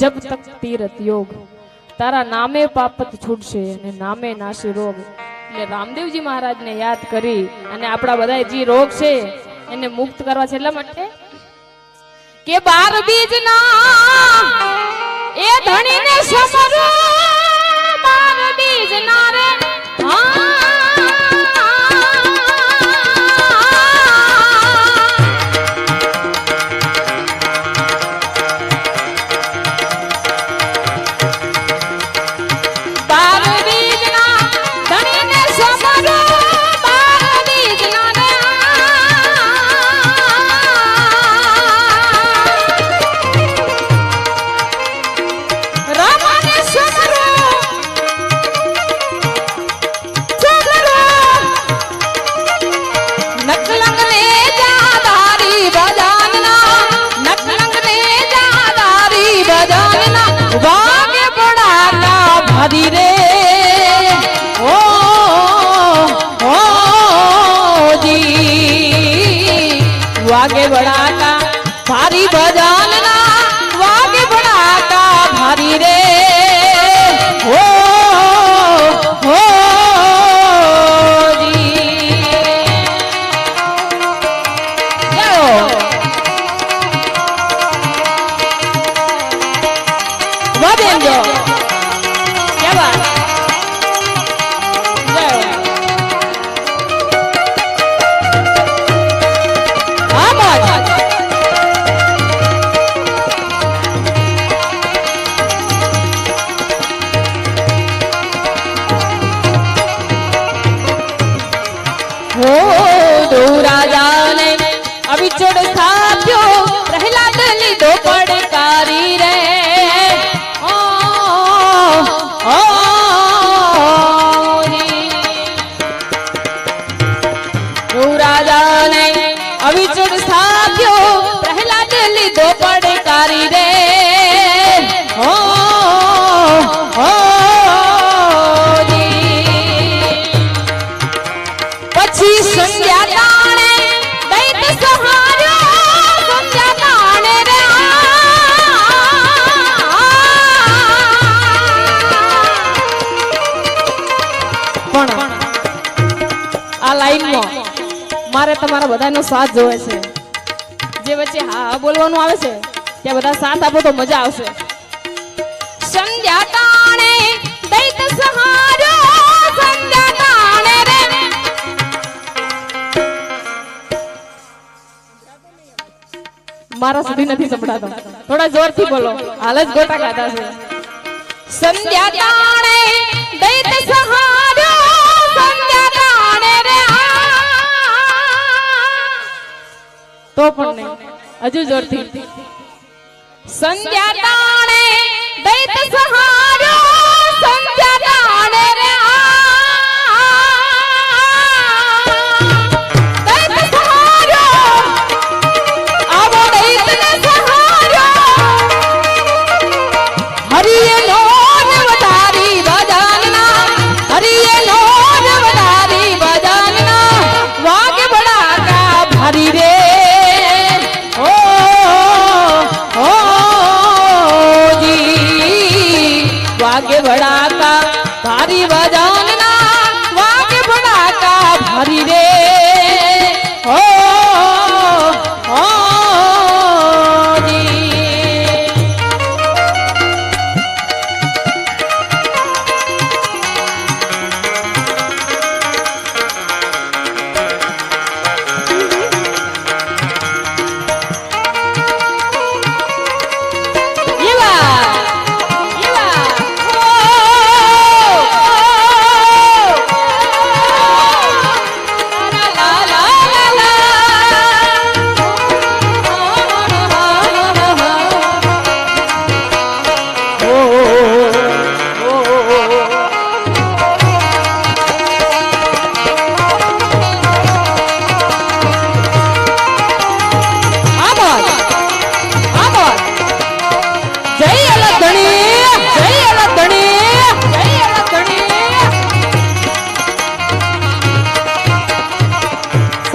જબ તક તીરથ યોગ. તારા નામે પાપત છૂટશે અને નામે નાશી રોગ. એટલે રામદેવજી મહારાજને યાદ કરી અને આપણા બધા જે રોગ છે એને મુક્ત કરવા છે એટલા માટે કે બાર બીજના એ ધણીને સમરો બાર બીજના રે. હા. વાગે ભારી ભજન ના વાગે બડાકા ભારી રે બધાનો સાથ જોવે છે. જે વચ્ચે હા બોલવાનું આવે છે ત્યાં બધા સાથ આપો તો મજા આવશે. સંધ્યા તાણે દૈત સહાર્યો સંધ્યા તાણે રે. મારા સુધી નથી સંભળાતો. થોડા જોરથી બોલો. હાલ જ ગોટા ગાતા છે. સંધ્યા તાણે દૈત સહાર્યો તો પણ નહીં. હજુ જોરથી. સંધ્યા તાણે દૈત સહાર્યો.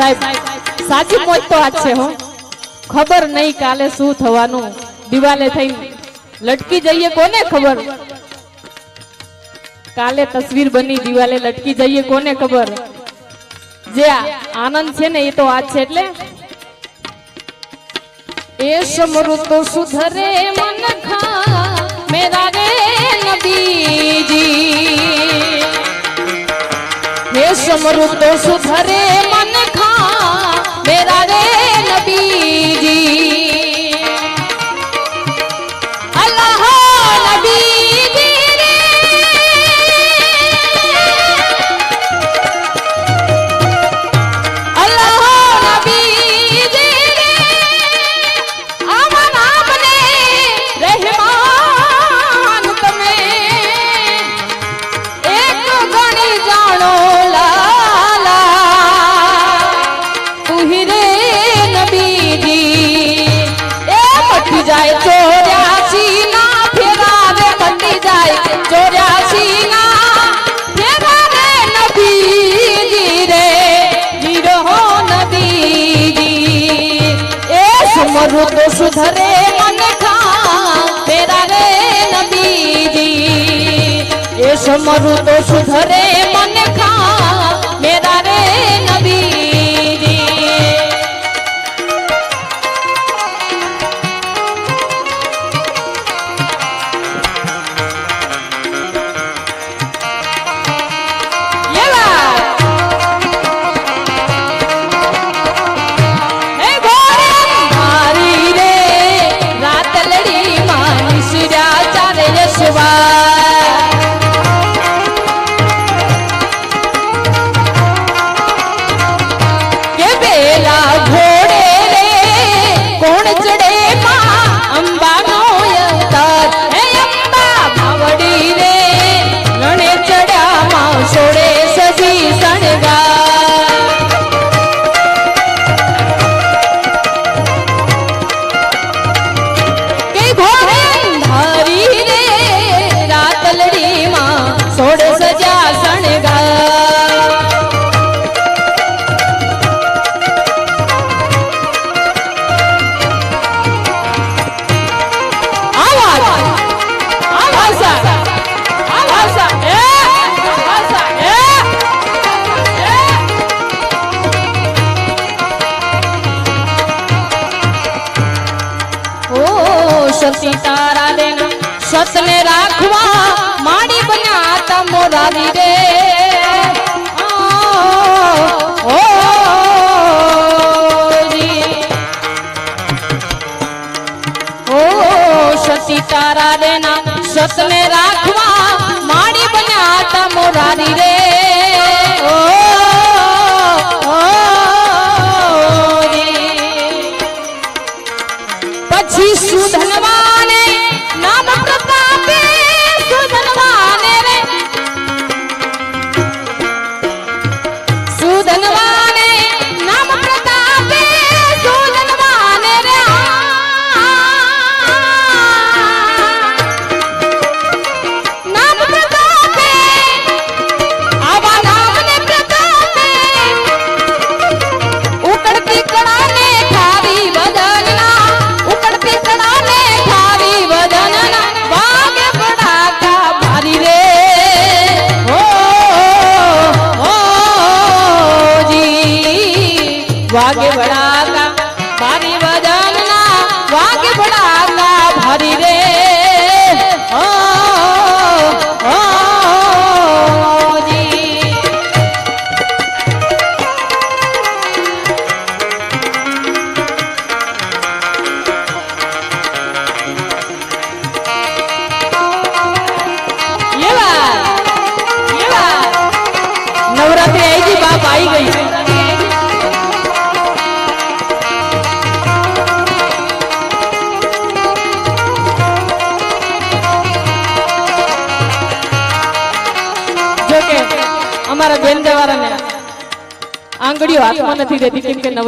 સાહેબ, સાચી મોજ તો આજ છે હો. ખબર નહીં કાલે શું થવાનું. દિવાલે થઈ લટકી જઈએ કોને ખબર? કાલે તસવીર બની, દિવાલે લટકી જઈએ કોને ખબર? જે આનંદ છે ને એ તો આજ છે એટલે. એ સમૃત સુધરે મન ખા, મેરા રે નબીજી. હે સમૃત સુધરે મન ખા সমরুত সুধরে মন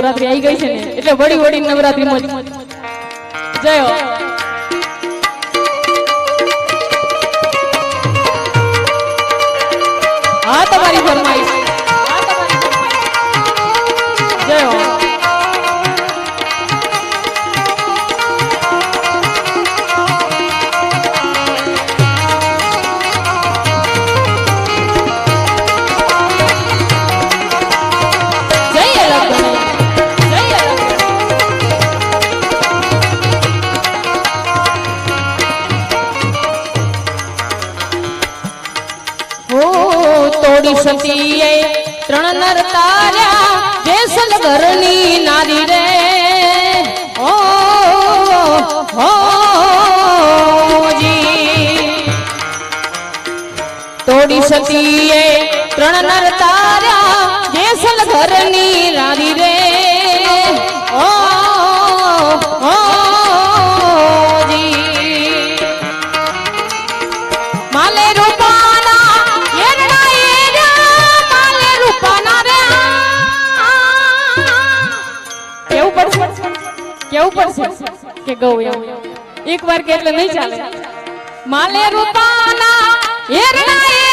નવરાત્રી આવી ગઈ છે ને એટલે વળી વળી નવરાત્રી મોજ. જયો હા. તમારી ફરજ તોડી સતીએ ત્રણ નર તાર્યા, જેસલ ઘરની નારી રે. ઓ હો તોડી સતીએ ત્રણ નર તાર્યા, જેસલ ઘરની નારી રે. કેવું પડશે? કેવું પડશે? કે ગૌ એવું એક વાર કે એટલે નહીં ચાલે. માલે રૂપાના એરડા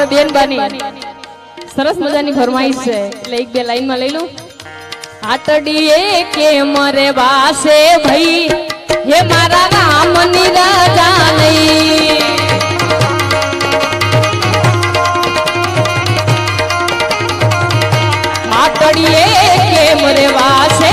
અમારા બેન બાની સરસ મજાની ફરમાઈશ છે. એટલે એક બે લાઈનમાં લઈ લઉં. આતડીએ કે મરે વાસે ભાઈ, હે મારા રામની રાજા નહીં. આતડીએ કે મરે વાસે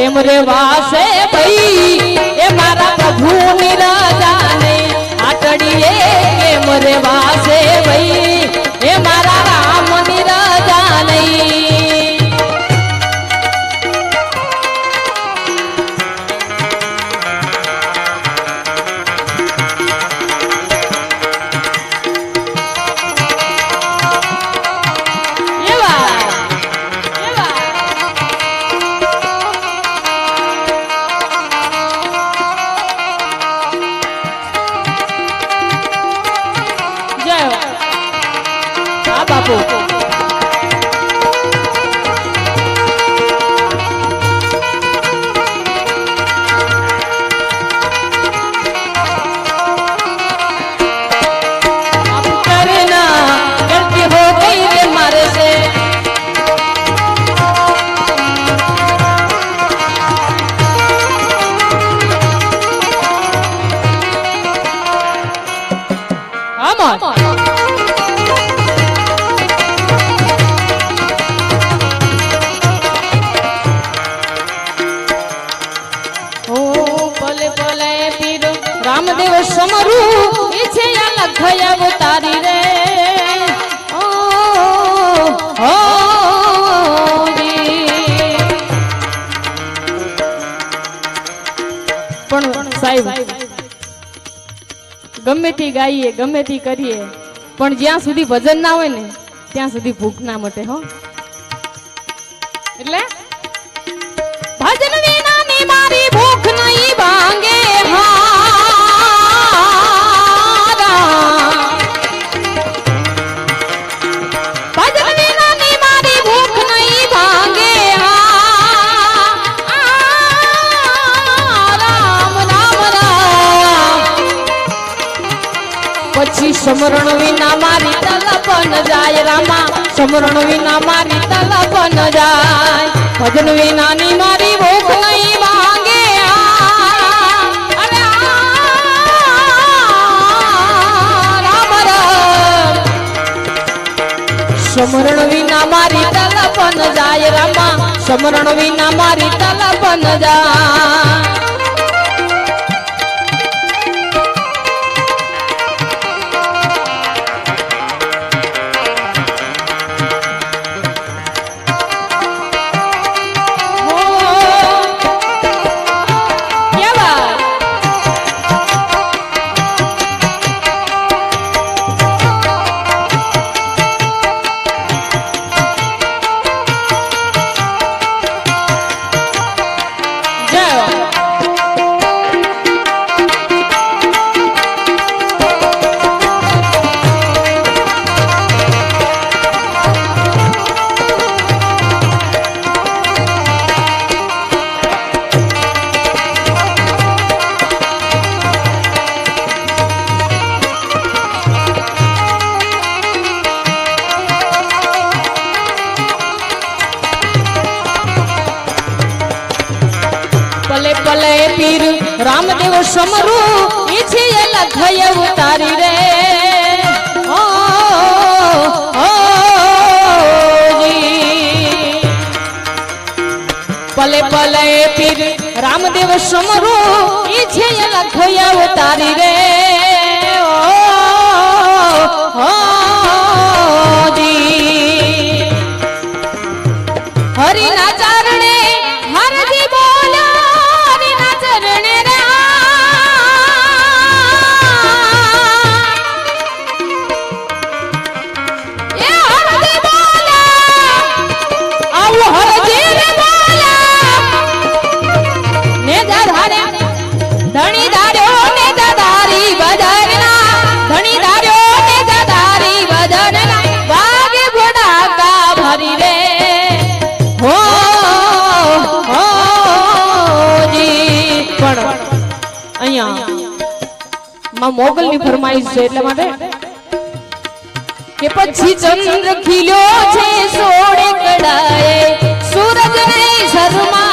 કેમ રે વાસે ભઈ એ મારા પ્રભુની રાજા નહીં આટડીએ કેમ રે વાસે ભઈ. પીર રામદેવ સમરું છે થયા અવતારી ગમે તે ગાઈએ ગમે તે કરીએ. પણ જ્યાં સુધી ભજન ના હોય ને, ત્યાં સુધી ભૂખ ના મટે, હો. એટલે? ભજન સમરણ વિના મારી તલપન ન જાય રામા. સમરણ વિના મારી તલપન ન જાય. ભજન વિનાની મારી ભૂખ નહીં રામ સમરણ વિના મારી તલપન જાય રામા. સમરણ વિના મારી તલપન ન રામદેવ સમરુ ઈછી લખય ઉતારી રે. પલે પલે પીર રામદેવ સમરુ ઈછી લખય ઉતારી રે મોગલની ફરમાઈશ છે એટલા માટે કે પછી ચંદ્ર ખીલ્યો છે સોળે કડાએ સૂરજ ને શરમાવે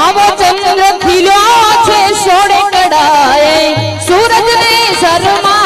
રામચંદ્ર ખીલ્યો છે સોડે કડાય સૂરજ ને શરમા